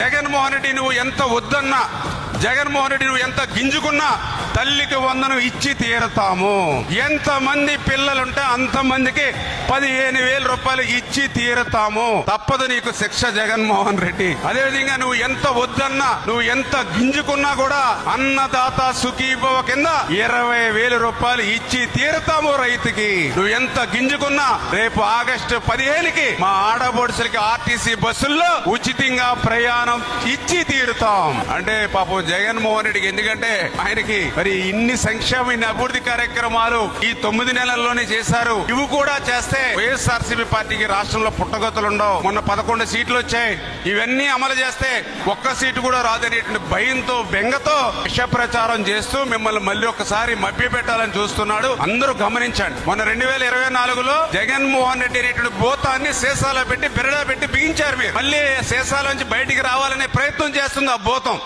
జగన్మోహన్ రెడ్డి నువ్వు ఎంత వద్దన్నా జగన్మోహన్ రెడ్డి నువ్వు ఎంత గింజుకున్నా తల్లికి వందనం ఇచ్చి తీరతాము. ఎంత మంది పిల్లలుంటే అంత మందికి పదిహేను వేల రూపాయలు ఇచ్చి తీరతాము. తప్పదు నీకు శిక్ష జగన్మోహన్ రెడ్డి. అదేవిధంగా నువ్వు ఎంత వద్దన్నా నువ్వు ఎంత గింజుకున్నా కూడా అన్నదాత సుఖీభవ కింద ఇరవై వేల రూపాయలు ఇచ్చి తీరతాము రైతుకి. నువ్వు ఎంత గింజుకున్నా రేపు ఆగస్టు పదిహేనుకి మా ఆడబొడుసులకి ఆర్టీసీ బస్సుల్లో ఉచితంగా ప్రయాణం ఇచ్చి తీరుతాం. అంటే పాపం జగన్మోహన్ రెడ్డికి. ఎందుకంటే ఆయనకి మరి ఇన్ని సంక్షేమ ఇన్ని అభివృద్ధి కార్యక్రమాలు ఈ తొమ్మిది నెలల్లోనే చేశారు. ఇవి కూడా చేస్తే వైఎస్ఆర్సీపీ పార్టీకి రాష్ట్రంలో పుట్టగతులు ఉండవు. మొన్న పదకొండు సీట్లు వచ్చాయి. ఇవన్నీ అమలు చేస్తే ఒక్క సీటు కూడా రాదనేటువంటి భయంతో బెంగతో విష ప్రచారం చేస్తూ మిమ్మల్ని మళ్ళీ ఒకసారి మభ్య పెట్టాలని చూస్తున్నాడు. అందరూ గమనించండి. మొన్న రెండు వేల ఇరవై నాలుగులో జగన్మోహన్ రెడ్డి అనేటువంటి భూతాన్ని సీసాలో పెట్టి బిరడా పెట్టి బిగించారు మీరు. మళ్ళీ సీసాలోంచి బయటికి రావాలనే ప్రయత్నం చేస్తుంది ఆ భూతం.